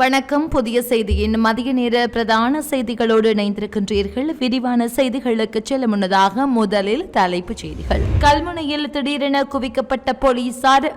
வணக்கம். புதிய செய்தியின் மதிய நேர பிரதான செய்திகளோடு இணைந்திருக்கின்றீர்கள். விரிவான செய்திகளுக்கு செல்ல முன்னதாக முதலில் தலைப்புச் செய்திகள். கல்முனையில் திடீரென குவிக்கப்பட்ட போலீசார்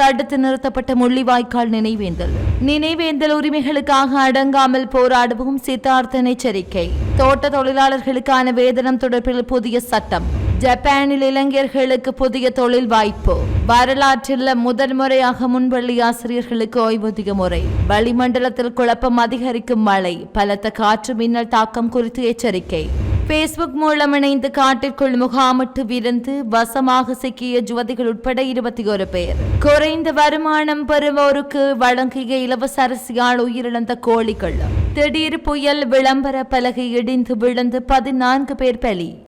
தடுத்து நிறுத்தப்பட்ட முள்ளிவாய்க்கால் நினைவேந்தல். நினைவேந்தல் உரிமைகளுக்காக அடங்காமல் போராடுவோம் சித்தார்த்தன் எச்சரிக்கை. தோட்ட தொழிலாளர்களுக்கான வேதனம் தொடர்பில் புதிய சட்டம். ஜப்பானில் இளைஞர்களுக்கு புதிய தொழில் வாய்ப்பு. வரலாற்றில் முதன்முறையாக முன்பள்ளி ஆசிரியர்களுக்கு ஓய்வூதிய முறை. வளிமண்டலத்தில் குழப்பம் அதிகரிக்கும் மழை. பலத்த காற்று மின்னல் தாக்கம் குறித்து எச்சரிக்கை. பேஸ்புக் மூலம் இணைந்து காட்டிற்குள் முகாமிட்டு விருந்து வசமாக சிக்கிய ஜுவதிகள் உட்பட இருபத்தி ஒரு பேர். குறைந்த வருமானம் பெறுவோருக்கு வழங்கிய இலவச அரசியால் உயிரிழந்த கோழிகள் திடீர் புயல் விளம்பர பலகை இடிந்து விழுந்து பதினான்கு பேர் பலி.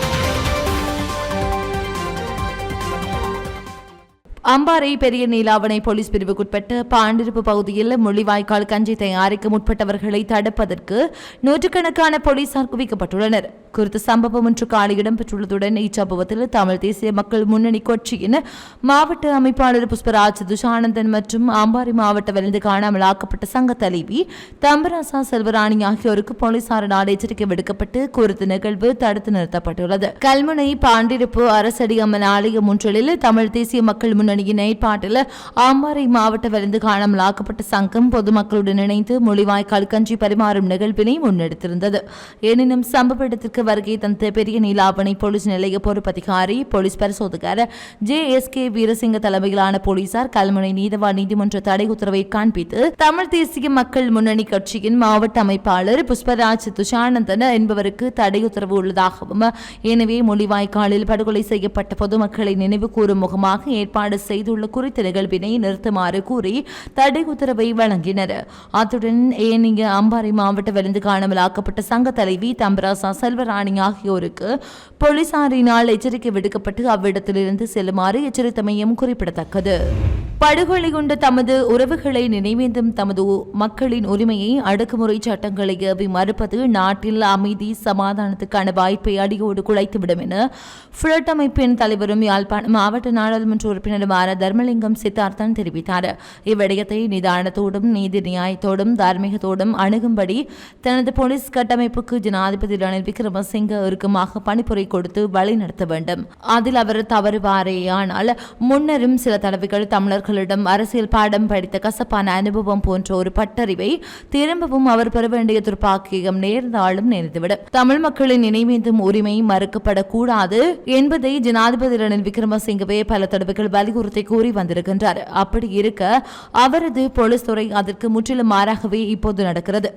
அம்பாறை பெரிய நீலாவணை போலீஸ் பிரிவுக்குட்பட்ட பாண்டிருப்பு பகுதியில் முள்ளிவாய்க்கால் கஞ்சி தயாரிக்க முற்பட்டவர்களை தடுப்பதற்கு நூற்றுக்கணக்கான போலீசார் குவிக்கப்பட்டுள்ளனர். குறித்த சம்பவம் ஒன்று காலை இடம்பெற்றுள்ளதுடன் இச்சம்பவத்தில் தமிழ் தேசிய மக்கள் முன்னணி கட்சியின் மாவட்ட அமைப்பாளர் புஷ்பராஜ் துஷானந்தன் மற்றும் அம்பாறை மாவட்ட வலிந்து காணாமல் ஆக்கப்பட்ட சங்க தலைவி தம்பராசா செல்வராணி ஆகியோருக்கு போலீசாரினால் எச்சரிக்கை விடுக்கப்பட்டு குறித்த நிகழ்வு தடுத்து நிறுத்தப்பட்டுள்ளது. கல்முனை பாண்டிருப்பு அரசடி அம்மன் ஆலயம் ஒன்றில் தமிழ் தேசிய மக்கள் முன்னணியின் ஏற்பாட்டில் அம்மாறை மாவட்ட வலிந்து காணாமல் ஆக்கப்பட்ட சங்கம் பொதுமக்களுடன் இணைந்து மொழிவாய்க்கால் கஞ்சி பரிமாறும் நிகழ்வினை முன்னெடுத்திருந்தது. எனினும் சம்பவ இடத்திற்கு வருகை தந்த பெரிய நீலாவணை போலீஸ் நிலைய பொறுப்பதிகாரி போலீஸ் பரிசோதகர் ஜே எஸ் கே வீரசிங்க தலைமையிலான போலீசார் கல்முனை நீதவா நீதிமன்ற தடை உத்தரவை காண்பித்து தமிழ் தேசிய மக்கள் முன்னணி கட்சியின் மாவட்ட அமைப்பாளர் புஷ்பராஜ் துஷானந்தன் என்பவருக்கு தடை உத்தரவு உள்ளதாகவும் எனவே மொழிவாய்க்காலில் படுகொலை செய்யப்பட்ட பொதுமக்களை நினைவு கூறும் முகமாக ஏற்பாடு செய்துள்ள குறித்த நிகழ்வினை நிறுத்துமாறு கூறி தடை உத்தரவை வழங்கினர். அத்துடன் ஏனைய அம்பாறை மாவட்ட விருந்து காணாமல் ஆக்கப்பட்ட சங்க தலைவி தம்பராசா செல்வராணி ஆகியோருக்கு போலீசாரினால் எச்சரிக்கை விடுக்கப்பட்டு அவ்விடத்திலிருந்து செல்லுமாறு எச்சரித்தமையும் குறிப்பிடத்தக்கது. படுகொலை கொண்ட தமது உறவுகளை நினைவேந்தும் தமது மக்களின் உரிமையை அடக்குமுறை சட்டங்களை ஏவி மறுப்பது நாட்டில் அமைதி சமாதானத்துக்கான வாய்ப்பை அடியோடு குலைத்துவிடும் என ஃபிளட் அமைப்பின் தலைவரும் யாழ்ப்பாணம் மாவட்ட நாடாளுமன்ற உறுப்பினருமான தர்மலிங்கம் சித்தார்த்தன் தெரிவித்தார். இவ்விடயத்தை நிதானத்தோடும் நீதி நியாயத்தோடும் தார்மீகத்தோடும் அணுகும்படி தனது போலீஸ் கட்டமைப்புக்கு ஜனாதிபதி ரணில் விக்ரமசிங்க இறுக்கமாக பணிப்புரை கொடுத்து வழிநடத்த வேண்டும். அதில் அவர் தவறுவாரேயானால் முன்னரும் சில தடவைகள் அவர்களிடம் அரசியல் பாடம் படித்த கசப்பான அனுபவம் போன்ற ஒரு பட்டறிவை திரும்பவும் அவர் பெற வேண்டிய துர்ப்பாக்கியம் நேர்ந்தாலும் நேர்ந்துவிடும். தமிழ் மக்களின் நினைவேந்தும் உரிமை மறுக்கப்படக்கூடாது என்பதை ஜனாதிபதி ரணில் விக்ரமசிங்கவே பல தடவைகள் வலியுறுத்தி கூறி வந்திருக்கின்றார். அப்படி இருக்க அவரது போலீஸ் துறை அதற்கு முற்றிலும் மாறாகவே இப்போது நடக்கிறது.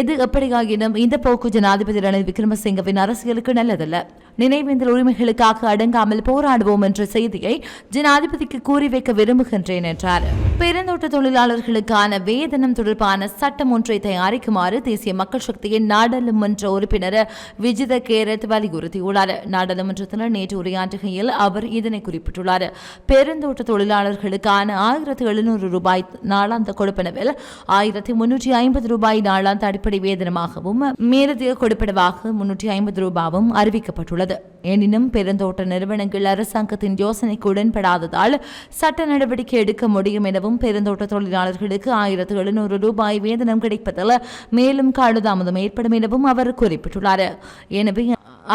எது எப்படியாயினும் இந்த போக்கு ஜனாதிபதி ரணில் விக்ரமசிங்கவின் அரசியலுக்கு நல்லதல்ல. நினைவேந்தல் உரிமைகளுக்காக அடங்காமல் போராடுவோம் என்ற செய்தியை ஜனாதிபதிக்கு கூறி வைக்க விரும்புகின்றேன் என்றார் பெருந்தோட்ட தொழிலாளர்களுக்கான வேதனம் தொடர்பான சட்டம் ஒன்றை தயாரிக்குமாறு தேசிய மக்கள் சக்தியின் நாடாளுமன்ற உறுப்பினர் விஜித கேரத் வலியுறுத்தியுள்ளார். நாடாளுமன்றத்தில் நேற்று உரையாற்றுகையில் அவர் இதனை குறிப்பிட்டுள்ளார். பெருந்தோட்ட தொழிலாளர்களுக்கான ஆயிரத்தி எழுநூறு ரூபாய் நாளாந்த கொடுப்பனவில் ஆயிரத்தி முன்னூற்றி ஐம்பது ரூபாய் நாளாந்த அடிப்படை வேதனமாகவும் மேலதிக கொடுப்பனவாக முன்னூற்றி ஐம்பது ரூபாவும் அறிவிக்கப்பட்டுள்ளது. எனினும் பெருந்தோட்ட நிறுவனங்கள் அரசாங்கத்தின் யோசனைக்கு உடன்படாததால் சட்ட நடவடிக்கை எடுக்க முடியும் எனவும் பெருந்தோட்ட தொழிலாளர்களுக்கு ஆயிரத்து எழுநூறு ரூபாய் வேதனம் கிடைப்பதில் மேலும் காலதாமதம் ஏற்படும் எனவும் அவர் குறிப்பிட்டுள்ளார். எனவே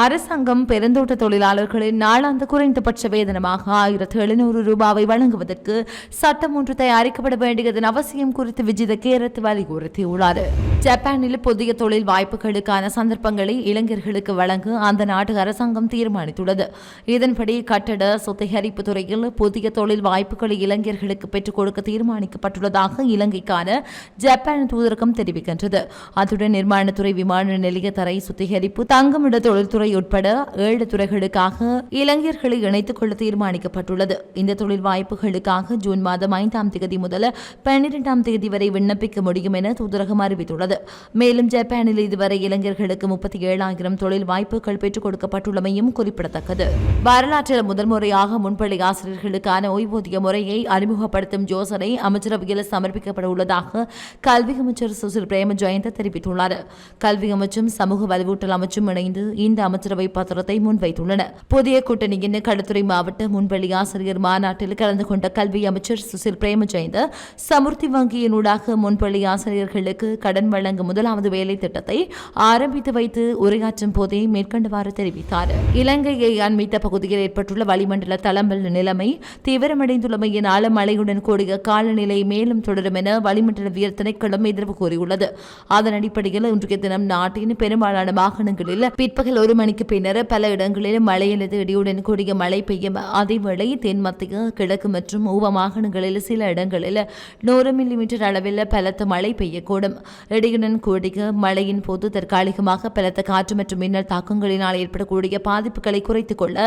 அரசாங்கம் பெருந்தோட்ட தொழிலாளர்களின் நாளாந்த குறைந்தபட்ச வேதனமாக ஆயிரத்து எழுநூறு ரூபாவை வழங்குவதற்கு சட்டம் ஒன்று தயாரிக்கப்பட வேண்டியதன் அவசியம் குறித்து விஜித கேரத் வலியுறுத்தியுள்ளார். ஜப்பானில் புதிய தொழில் வாய்ப்புகளுக்கான சந்தர்ப்பங்களை இளைஞர்களுக்கு வழங்க அந்த நாட்டு அரசாங்கம் தீர்மானித்துள்ளது. இதன்படி கட்டட சுத்திகரிப்பு துறையில் புதிய தொழில் வாய்ப்புகளை இளைஞர்களுக்கு பெற்றுக் கொடுக்க தீர்மானிக்கப்பட்டுள்ளதாக இலங்கைக்கான ஜப்பான் தூதரகம் தெரிவிக்கின்றது. அத்துடன் நிர்மாணத்துறை விமான நிலைய தரை சுத்திகரிப்பு தங்குமிட தொழில்துறை உட்பட ஏழு துறைகளுக்காக இளைஞர்களை இணைத்துக் கொள்ள தீர்மானிக்கப்பட்டுள்ளது. இந்த தொழில் வாய்ப்புகளுக்காக ஜூன் மாதம் ஐந்தாம் தேதி முதல் பன்னிரெண்டாம் தேதி வரை விண்ணப்பிக்க முடியும் என தூதரகம் அறிவித்துள்ளது. உள்ளது. மேலும் ஜப்பானில் இதுவரை இளைஞர்களுக்கு முப்பத்தி ஏழாயிரம் தொழில் வாய்ப்புகள் பெற்றுக் கொடுக்கப்பட்டுள்ளமையும் குறிப்பிடத்தக்கது. வரலாற்றில் முதன்முறையாக முன்பள்ளி ஆசிரியர்களுக்கான ஓய்வூதிய முறையை அறிமுகப்படுத்தும் யோசனை அமைச்சரவையில் சமர்ப்பிக்கப்பட உள்ளதாக கல்வி அமைச்சர் சுசில் பிரேம ஜெயந்த தெரிவித்துள்ளார். கல்வி அமைச்சும் சமூக வலுவூட்டல் அமைச்சும் இணைந்து இந்த அமைச்சரவை பத்திரத்தை முன்வைத்துள்ளன. புதிய கூட்டணியின் களுத்துறை மாவட்ட முன்பள்ளி ஆசிரியர் மாநாட்டில் கலந்து கொண்ட கல்வி அமைச்சர் சுசில் பிரேம ஜெயந்த சமுர்த்தி வங்கியினூடாக முன்பள்ளி ஆசிரியர்களுக்கு கடன் வழங்கும் முதலாவது வேலை திட்டத்தை ஆரம்பித்து வைத்து உரையாற்றும் போதே மேற்கண்டவாறு தெரிவித்தார். இலங்கையை அண்மித்த பகுதியில் ஏற்பட்டுள்ள வளிமண்டல தளம்பல் நிலைமை தீவிரமடைந்துள்ளமையினால் மழையுடன் கூடிய காலநிலை மேலும் தொடரும் என வளிமண்டலவியல் திணைக்களம் எதிர்வு கூறியுள்ளது. அதன் அடிப்படையில் இன்றைய தினம் நாட்டின் பெரும்பாலான மாகாணங்களில் பிற்பகல் ஒரு மணிக்கு பின்னர் பல இடங்களில் மழை அல்லது இடியுடன் கூடிய மழை பெய்யும். அதேவேளை தென் மத்திய கிழக்கு மற்றும் ஊவ மாகாணங்களில் சில இடங்களில் நூறு மில்லிமீட்டர் அளவில் பலத்த மழை பெய்யக்கூடும். இடியுடன் கூடிய மழையின் போது தற்காலிகமாக பலத்த காற்று மற்றும் மின்னல் தாக்கங்களினால் ஏற்படக்கூடிய பாதிப்புகளை குறைத்துக் கொள்ள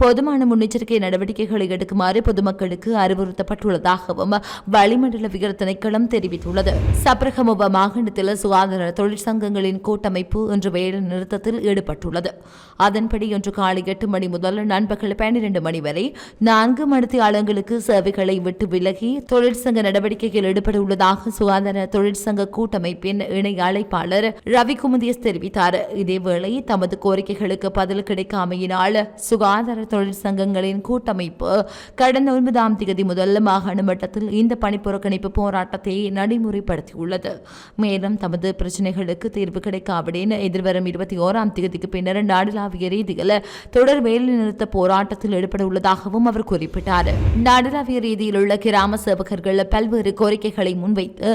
போதுமான முன்னெச்சரிக்கை நடவடிக்கைகளை எடுக்குமாறு பொதுமக்களுக்கு அறிவுறுத்தப்பட்டுள்ளதாகவும் வளிமண்டல உயர் திணைக்களம் தெரிவித்துள்ளது. சப்ரகமுவ மாகாணத்தில் சுகாதார தொழிற்சங்கங்களின் கூட்டமைப்பு இன்று வேலை நிறுத்தத்தில் ஈடுபட்டுள்ளது. அதன்படி இன்று காலை எட்டு மணி முதல் நண்பகல் பன்னிரண்டு மணி வரை நான்கு மணித்தியாலங்களுக்கு சேவைகளை விட்டு விலகி தொழிற்சங்க நடவடிக்கையில் ஈடுபட உள்ளதாக சுகாதார தொழிற்சங்க கூட்டமைப்பின் இணை அழைப்பாளர் ரவி குமுதியஸ் தெரிவித்தார். இதேவேளை தமது கோரிக்கைகளுக்கு பதில் கிடைக்காமையினால் சுகாதார தொழிற்சங்கங்களின் கூட்டமைப்பு கடந்த ஒன்பதாம் தேதி முதல் மாகாண மட்டத்தில் இந்த பணி புறக்கணிப்பு போராட்டத்தை நடைமுறைப்படுத்தியுள்ளது. மேலும் தமது பிரச்சனைகளுக்கு தீர்வு கிடைக்காவிடன் எதிர்வரும் இருபத்தி ஓராம் தேதிக்கு பின்னர் நாடுலாவிய ரீதியில் தொடர் வேலைநிறுத்த போராட்டத்தில் ஈடுபட உள்ளதாகவும் அவர் குறிப்பிட்டார். நாடுலாவிய ரீதியில் உள்ள கிராம சேவகர்கள் பல்வேறு கோரிக்கைகளை முன்வைத்து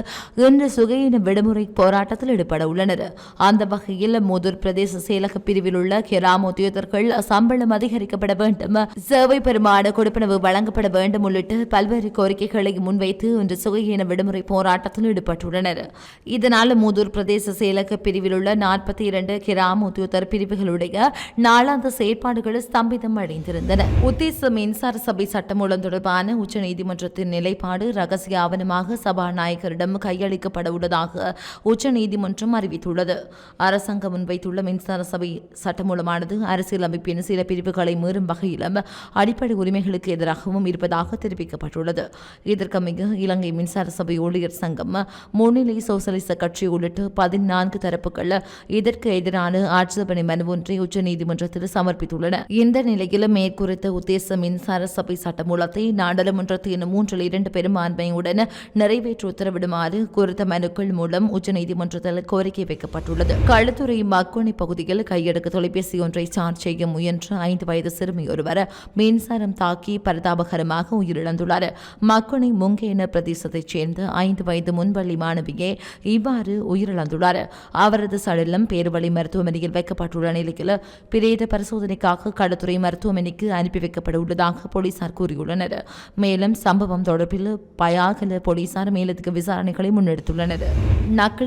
இன்று சுகையின விடுமுறை போராட்டத்தில் ஈடுபட உள்ளனர். அந்த வகையில் மூதூர் பிரதேச செயலக பிரிவில் உள்ள கிராம உத்தியோகர்கள் சம்பளம் அதிகரிக்கப்பட வேண்டும் சேவை பெருமான கொடுப்பனவு வழங்கப்பட வேண்டும் உள்ளிட்ட பல்வேறு கோரிக்கைகளை முன்வைத்து இன்று சுகையின விடுமுறை போராட்டத்தில் ஈடுபட்டுள்ளனர். இதனால் மூதூர் பிரதேச செயலக பிரிவில் உள்ள நாற்பத்தி இரண்டு கிராம உத்தியோகர் பிரிவுகளுடைய நாளாந்த செயற்பாடுகள் ஸ்தம்பிதம் அடைந்திருந்தன. உத்தேச மின்சார சபை சட்டமூலம் தொடர்பான உச்சநீதிமன்றத்தின் நிலைப்பாடு ரகசிய ஆவணமாக சபாநாயகரிடம் கையளிக்கப்பட உள்ளதாக உச்சநீதிமன்றம் அறிவித்துள்ளது. அரசாங்கம் முன்வைத்துள்ள மின்சார சபை சட்டமூலமானது அரசியல் அமைப்பின் சில பிரிவுகளை மீறும் வகையிலும் அடிப்படை உரிமைகளுக்கு எதிராகவும் இருப்பதாக தெரிவிக்கப்பட்டுள்ளது. இதற்கமைய இலங்கை மின்சார சபை ஊழியர் சங்கம் முன்னிலை சோசலிச கட்சி உள்ளிட்ட பதினான்கு தரப்புகள் இதற்கு எதிரான ஆட்சேபனை மனு ஒன்றை உச்சநீதிமன்றத்தில் சமர்ப்பித்துள்ளன. இந்த நிலையில் மேற்குறித்த உத்தேச மின்சார சபை சட்டமூலத்தை நாடாளுமன்றத்தின் மூன்றில் இரண்டு பெரும்பான்மையுடன் நிறைவேற்ற உத்தரவிடுமாறு குறித்த மனுக்கள் மூலம் நீதிமன்றத்தில் கோரிக்கை வைக்கப்பட்டுள்ளது. களுத்துறை மக்கோணி பகுதியில் கையெடுக்க தொலைபேசி ஒன்றை சார்ஜ் செய்ய முயன்ற ஐந்து வயது சிறுமி ஒருவர் மின்சாரம் தாக்கி பரிதாபகரமாக உயிரிழந்துள்ளார். மக்கோணி முங்கேன பிரதேசத்தைச் சேர்ந்த ஐந்து வயது முன்பள்ளி மாணவியே இவ்வாறு உயிரிழந்துள்ளார். அவரது சடலம் பேருவழி மருத்துவமனையில் வைக்கப்பட்டுள்ள நிலையில் பிரேத பரிசோதனைக்காக களுத்துறை மருத்துவமனைக்கு அனுப்பி வைக்கப்பட உள்ளதாக போலீசார் கூறியுள்ளனர். மேலும் சம்பவம் தொடர்பில் பயாகல போலீசார் மேலதிக விசாரணைகளை முன்னெடுத்துள்ளனர்.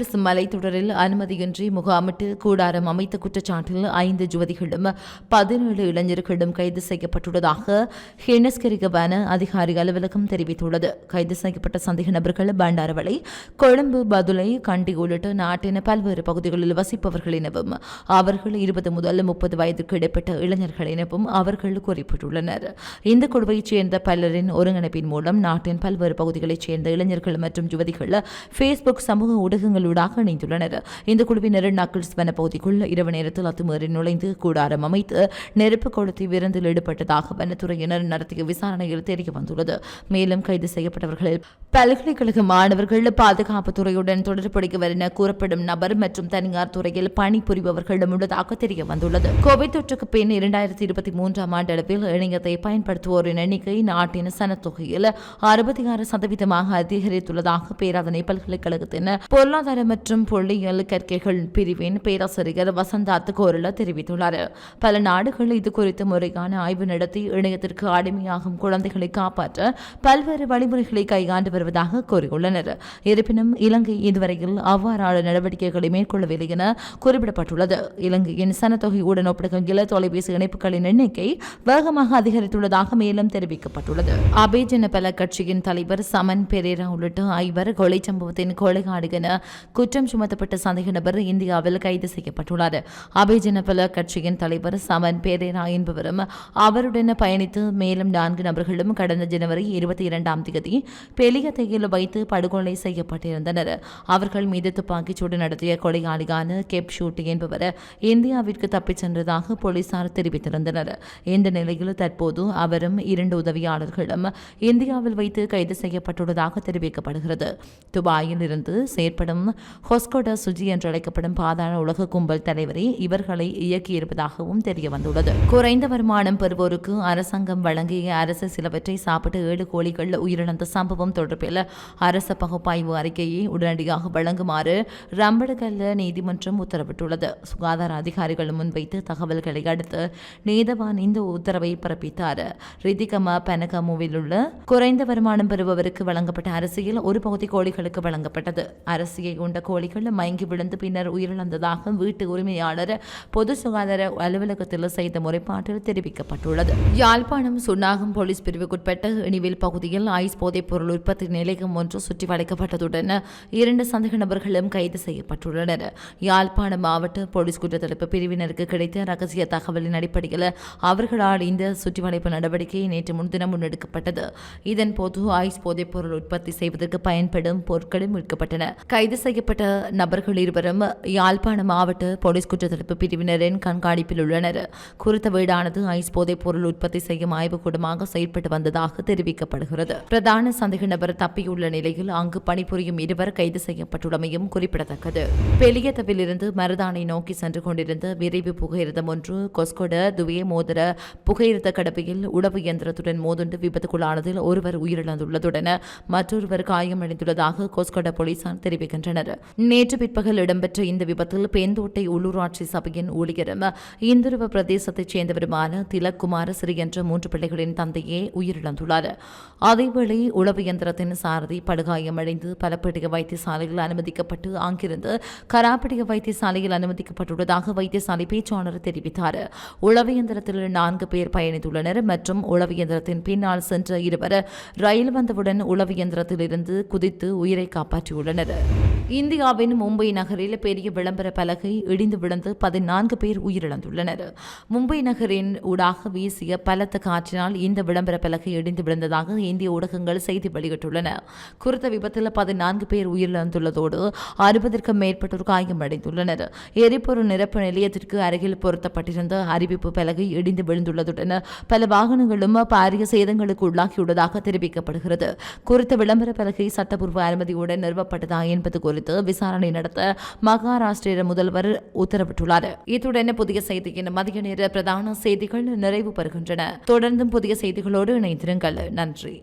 நக்கல்ஸ் மலைத்தொடரில் அனுமதியின்றி முகாமிட்டு கூடாரம் அமைத்த குற்றச்சாட்டில் ஐந்து ஜுவதிகளும் பதினேழு இளைஞர்களும் கைது செய்யப்பட்டுள்ளதாக ஹெனஸ்கரிக வன அதிகாரி அலுவலகம் தெரிவித்துள்ளது. கைது செய்யப்பட்ட சந்தேக நபர்கள் பண்டாரவளை கொழும்பு பதுளை கண்டி உள்ளிட்ட நாட்டின் பல்வேறு பகுதிகளில் வசிப்பவர்கள் எனவும் அவர்கள் இருபது முதல் முப்பது வயதுக்கு இடைப்பட்ட இளைஞர்கள் எனவும் அவர்கள் குறிப்பிட்டுள்ளனர். இந்த குழுவைச் சேர்ந்த பலரின் ஒருங்கிணைப்பின் மூலம் நாட்டின் பல்வேறு பகுதிகளைச் சேர்ந்த இளைஞர்கள் மற்றும் யுவதிகள் ஃபேஸ்புக் சமூக ஊடகங்களுடன் ஊடகங்களூடாக இணைந்துள்ளனர். இந்த குழுவினர் நக்கிள்ஸ் வன பகுதிக்குள் இரவு நேரத்தில் அத்துமீறி நுழைந்து கூடாரம் அமைத்து நெருப்பு கொளுத்தி விருந்தில் ஈடுபட்டதாக வனத்துறையினர் நடத்திய விசாரணையில் தெரிய வந்துள்ளது. மேலும் கைது செய்யப்பட்டவர்களில் பல்கலைக்கழக மாணவர்கள் பாதுகாப்பு துறையுடன் தொடர்புடையவர் என கூறப்படும் நபர் மற்றும் தனியார் துறையில் பணிபுரிபவர்களும் உள்ளதாக தெரிய வந்துள்ளது. கோவிட் தொற்றுக்கு பின் இரண்டாயிரத்தி இருபத்தி மூன்றாம் ஆண்டு அளவில் இணையத்தை பயன்படுத்துவோரின் எண்ணிக்கை நாட்டின் சனத்தொகையில் அறுபத்தி ஆறு சதவீதமாக அதிகரித்துள்ளதாக பேராதனை பல்கலைக்கழகத்தின் பொருளாதார மற்றும் பொருளியல் கற்கைகள் பிரிவின் பேராசிரியர் வசந்தாத் கோரல தெரிவித்துள்ளார். பல நாடுகள் இது குறித்து முறையான ஆய்வு நடத்தி இணையத்திற்கு அடிமையாகும் குழந்தைகளை காப்பாற்ற பல்வேறு வழிமுறைகளை கையாண்டு வருவதாக கூறியுள்ளனர். இருப்பினும் இலங்கை இதுவரையில் அவ்வாறான நடவடிக்கைகளை மேற்கொள்ளவில்லை என குறிப்பிடப்பட்டுள்ளது. இலங்கையின் சனத்தொகையுடன் ஒப்பிடுகையில் தொலைபேசி இணைப்புகளின் எண்ணிக்கை வேகமாக அதிகரித்துள்ளதாக மேலும் தெரிவிக்கப்பட்டுள்ளது. அபேஜன பல கட்சியின் தலைவர் சமன் பெரேரா உள்ளிட்ட ஐவர் கொலை சம்பவத்தின் கொலைகாடு என குற்றம் சுமத்தப்பட்ட சந்தேக நபர் இந்தியாவில் கைது செய்யப்பட்டுள்ளார். அபிஜனபல கட்சியின் தலைவர் சமன் பேரேரா என்பவரும் அவருடன் பயணித்து மேலும் நான்கு நபர்களும் கடந்த ஜனவரி இருபத்தி இரண்டாம் தேதி பெலியத்தையில் வைத்து படுகொலை செய்யப்பட்டிருந்தனர். அவர்கள் மீது துப்பாக்கிச்சூடு நடத்திய கொலையாளியான கெப் ஷூட் என்பவர் இந்தியாவிற்கு தப்பிச் சென்றதாக போலீசார் தெரிவித்திருந்தனர். இந்த நிலையில் தற்போது அவரும் இரண்டு உதவியாளர்களும் இந்தியாவில் வைத்து கைது செய்யப்பட்டுள்ளதாக தெரிவிக்கப்படுகிறது. துபாயில் இருந்து செயற்படும் ஹொஸ்கோடா சுஜி என்று அழைக்கப்படும் பாதாள உலக கும்பல் தலைவரை இவர்களை இயக்கியிருப்பதாகவும் தெரிய வந்துள்ளது குறைந்த வருமானம் பெறுவோருக்கு அரசாங்கம் வழங்கிய அரசு சிலவற்றை சாப்பிட்டு ஏழு கோழிகள் உயிரிழந்த சம்பவம் தொடர்பில் அரச பகுப்பாய்வு அறிக்கையை உடனடியாக வழங்குமாறு ரம்படுகல்ல நீதிமன்றம் உத்தரவிட்டுள்ளது. சுகாதார அதிகாரிகள் முன்வைத்து தகவல்களை அடுத்து நீதவான் இந்த உத்தரவை பிறப்பித்தார். ரிதிகமா பெனகமுவில் உள்ள குறைந்த வருமானம் பெறுபவருக்கு வழங்கப்பட்ட அரசியல் ஒரு பகுதி கோழிகளுக்கு வழங்கப்பட்டது. அரசியை கொண்ட கோழிகள் மயங்கி விழுந்து பின்னர் உயிரிழந்ததாக வீட்டு உரிமையாளர் பொது சுகாதார அலுவலகத்தில் செய்த முறைப்பாட்டில் தெரிவிக்கப்பட்டுள்ளது. யாழ்ப்பாணம் சுன்னாகம் போலீஸ் பிரிவுக்குட்பட்ட இனிவில் பகுதியில் ஐஸ் போதைப் பொருள் உற்பத்தி நிலையம் ஒன்று சுற்றி வளைக்கப்பட்டதுடன் இரண்டு சந்தேக நபர்களும் கைது செய்யப்பட்டுள்ளனர். யாழ்ப்பாணம் மாவட்ட போலீஸ் குற்றத்தடுப்பு பிரிவினருக்கு கிடைத்த ரகசிய தகவலின் அடிப்படையில் அவர்களால் இந்த சுற்றிவளைப்பு நடவடிக்கை நேற்று முன்தினம் முன்னெடுக்கப்பட்டது. இதன்போது ஐஸ் போதைப் பொருள் உற்பத்தி செய்வதற்கு பயன்படும் பொருட்களும் மீட்கப்பட்டன கைது செய்ய செய்யப்பட்ட நபர்கள் இருவரும் யாழ்ப்பாண மாவட்ட போலீஸ் குற்றத்தடுப்பு பிரிவினரின் கண்காணிப்பில் உள்ளனர். குறித்த வீடானது ஐஸ் போதைப் பொருள் உற்பத்தி செய்யும் ஆய்வுக்கூடமாக செயல்பட்டு வந்ததாக தெரிவிக்கப்படுகிறது. பிரதான சந்தேக நபர் தப்பியுள்ள நிலையில் அங்கு பணிபுரியும் இருவர் கைது செய்யப்பட்டுள்ளமையும் குறிப்பிடத்தக்கது. பெலியத்தவிலிருந்து மருதானை நோக்கி சென்று கொண்டிருந்த விரைவு புகையிரதம் ஒன்று கொஸ்கொட துவே மோதிர புகையிரத கடப்பையில் உளவு இயந்திரத்துடன் மோதுண்டு விபத்துக்குள்ளானதில் ஒருவர் உயிரிழந்துள்ளதுடன் மற்றொருவர் காயமடைந்துள்ளதாக கொஸ்கொட போலீசார் தெரிவிக்கின்றனர். நேற்று பிற்பகல் இடம்பெற்ற இந்த விபத்தில் பேந்தோட்டை உள்ளூராட்சி சபையின் ஊழியரும் இந்துருவ பிரதேசத்தைச் சேர்ந்தவருமான திலக்குமார சிறி என்ற மூன்று பிள்ளைகளின் தந்தையே உயிரிழந்துள்ளார். அதேவேளை உளவு இயந்திரத்தின் சாரதி படுகாயமடைந்து பலப்படிக வைத்தியசாலையில் அனுமதிக்கப்பட்டு அங்கிருந்து கராப்படிக வைத்தியசாலையில் அனுமதிக்கப்பட்டுள்ளதாக வைத்தியசாலை பேச்சாளர் தெரிவித்தார். உளவு இயந்திரத்தில் நான்கு பேர் பயணித்துள்ளனர் மற்றும் உளவு இயந்திரத்தின் பின்னால் சென்ற இருவர் ரயில் வந்தவுடன் உளவு இயந்திரத்திலிருந்து குதித்து உயிரை காப்பாற்றியுள்ளனர். இந்தியாவின் மும்பை நகரில் பெரிய விளம்பர பலகை இடிந்து விழுந்து பதினான்கு பேர் உயிரிழந்துள்ளனர். மும்பை நகரின் ஊடாக வீசிய பலத்த காற்றினால் இந்த விளம்பர பலகை இடிந்து விழுந்ததாக இந்திய ஊடகங்கள் செய்தி வெளியிட்டுள்ளன. குறித்த விபத்தில் பதினான்கு பேர் உயிரிழந்துள்ளதோடு அறுபதற்கும் மேற்பட்டோர் காயமடைந்துள்ளனர். எரிபொருள் நிரப்பு நிலையத்திற்கு அருகில் பொருத்தப்பட்டிருந்த அறிவிப்பு பலகை இடிந்து விழுந்துள்ளதுடன் பல வாகனங்களும் பாரிய சேதங்களுக்கு உள்ளாகியுள்ளதாக தெரிவிக்கப்படுகிறது. குறித்த விளம்பர பலகை சட்டப்பூர்வ அனுமதியுடன் நிறுவப்பட்டதா என்பது குறித்து விசாரணை நடத்த மகாராஷ்டிர முதல்வர் உத்தரவிட்டுள்ளார். இத்துடன் புதிய செய்தியின் மதிய நேர பிரதான செய்திகள் நிறைவு பெறுகின்றன. தொடர்ந்தும் புதிய செய்திகளோடு இணைந்திருங்கள். நன்றி.